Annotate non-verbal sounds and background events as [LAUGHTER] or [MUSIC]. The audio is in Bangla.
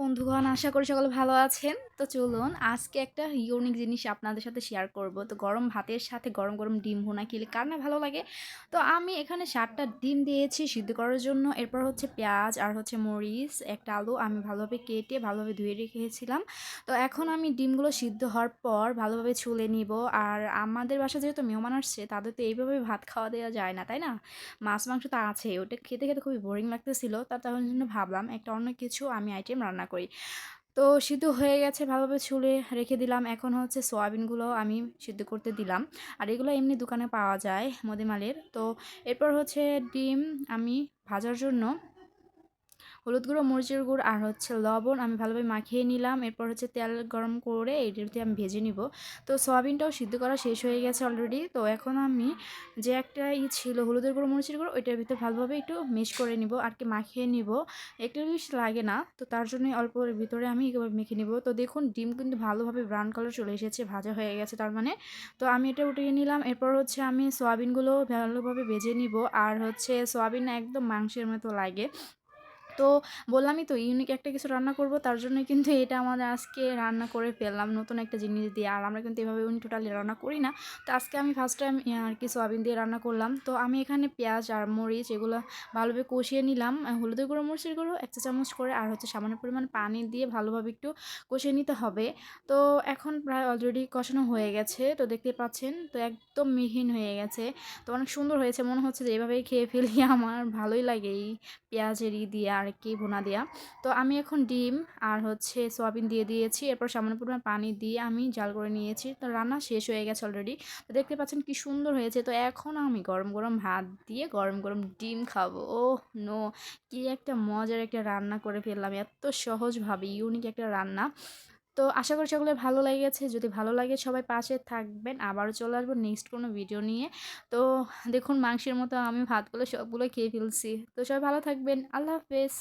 বন্ধুগণ, আশা করি সকলে ভালো আছেন। তো চলুন, আজকে একটা ইউনিক জিনিস আপনাদের সাথে শেয়ার করব। তো গরম ভাতের সাথে গরম গরম ডিম ভুনা খেলে কার না ভালো লাগে? তো আমি এখানে সাতটা ডিম দিয়েছি সিদ্ধ করার জন্য। এরপর হচ্ছে পেঁয়াজ আর হচ্ছে মরিচ, একটা আলু আমি ভালোভাবে কেটে ভালোভাবে ধুয়ে রেখেছিলাম। তো এখন আমি ডিমগুলো সিদ্ধ হওয়ার পর ভালোভাবে ছুলে নিব। আর আমাদের বাসা যেহেতু মেহমান আসছে, তাদের তো এইভাবে ভাত খাওয়া দেওয়া যায় না, তাই না? মাছ, মাংস তো আছে ওটা খেতে খেতে খুবই বোরিং লাগতেছিল। তার তার জন্য ভাবলাম একটা অন্য কিছু আমি আইটেম রান্না করি। তো সিদ্ধ হয়ে গেছে, ভালোভাবে ছুলে রেখে দিলাম। এখন হচ্ছে সোয়াবিনগুলো আমি সিদ্ধ করতে দিলাম। আর এগুলো এমনি দোকানে পাওয়া যায় মদিমালের তো এরপর হচ্ছে ডিম আমি ভাজার জন্য হলুদ গুঁড়ো, মরিচের গুঁড়ো আর হচ্ছে লবণ আমি ভালোভাবে মাখিয়ে নিলাম। এরপর হচ্ছে তেল গরম করে এটিতে আমি ভেজে নিব। তো সয়াবিনটাও সিদ্ধ করা শেষ হয়ে গেছে অলরেডি তো এখন আমি যে একটা ই ছিল, হলুদের গুঁড়ো, মরিচের গুঁড়ো, ওইটার ভিতরে ভালোভাবে একটু মিক্স করে নিব আর কি মাখিয়ে নিব। একটু বেশি লাগে না, তো তার জন্য অল্প ভিতরে আমি মেখে নিব। তো দেখুন, ডিম কিন্তু ভালোভাবে ব্রাউন কালার চলে এসেছে, ভাজা হয়ে গেছে তার মানে। তো আমি এটা উঠিয়ে নিলাম। এরপর হচ্ছে আমি সয়াবিনগুলো ভালোভাবে ভেজে নিব। আর হচ্ছে সয়াবিন একদম মাংসের মতো লাগে। তো বললামই তো ইউনিক একটা কিছু রান্না করব, তার জন্য কিন্তু এটা আমাদের আজকে রান্না করে ফেললাম, নতুন একটা জিনিস দিয়ে। আর আমরা কিন্তু এভাবে উনি টোটালি রান্না করি না। তো আজকে আমি ফার্স্ট টাইম আর কি সোয়াবিন দিয়ে রান্না করলাম। তো আমি এখানে পেঁয়াজ আর মরিচ এগুলো ভালোভাবে কষিয়ে নিলাম হলুদের গুঁড়ো, মরিচের গুঁড়ো এক চা চামচ করে, আর হচ্ছে সামান্য পরিমাণ পানি দিয়ে ভালোভাবে একটু কষিয়ে নিতে হবে। তো এখন প্রায় অলরেডি কষানো হয়ে গেছে, তো দেখতে পাচ্ছেন, তো একদম মিহিন হয়ে গেছে। তো অনেক সুন্দর হয়েছে, মনে হচ্ছে যে এভাবেই খেয়ে ফেলি, [LAUGHS] আমার ভালোই লাগে এই পেঁয়াজের ই দিয়ে আর কি ভুনা দেওয়া তো আমি এখন ডিম আর হচ্ছে সোয়াবিন দিয়ে দিয়েছি। এরপর সামান্য পরিমাণ পানি দিয়ে আমি জাল করে নিয়েছি। তো রান্না শেষ হয়ে গেছে অলরেডি তো দেখতে পাচ্ছেন কি সুন্দর হয়েছে। তো এখন আমি গরম গরম ভাত দিয়ে গরম গরম ডিম খাব। Oh no. কি একটা মজার একটা রান্না করে ফেললাম। এত সহজভাবে ইউনিক একটা রান্না। তো আশা করি সকলের ভালো লেগেছে। যদি ভালো লাগে সবাই পাশে থাকবেন। আবারও চলে আসব নেক্সট কোনো ভিডিও নিয়ে। তো দেখুন মাংসের মতো আমি ভাতগুলো সবগুলো খেয়ে ফেলছি। তো সবাই ভালো থাকবেন। আল্লাহ হাফেজ।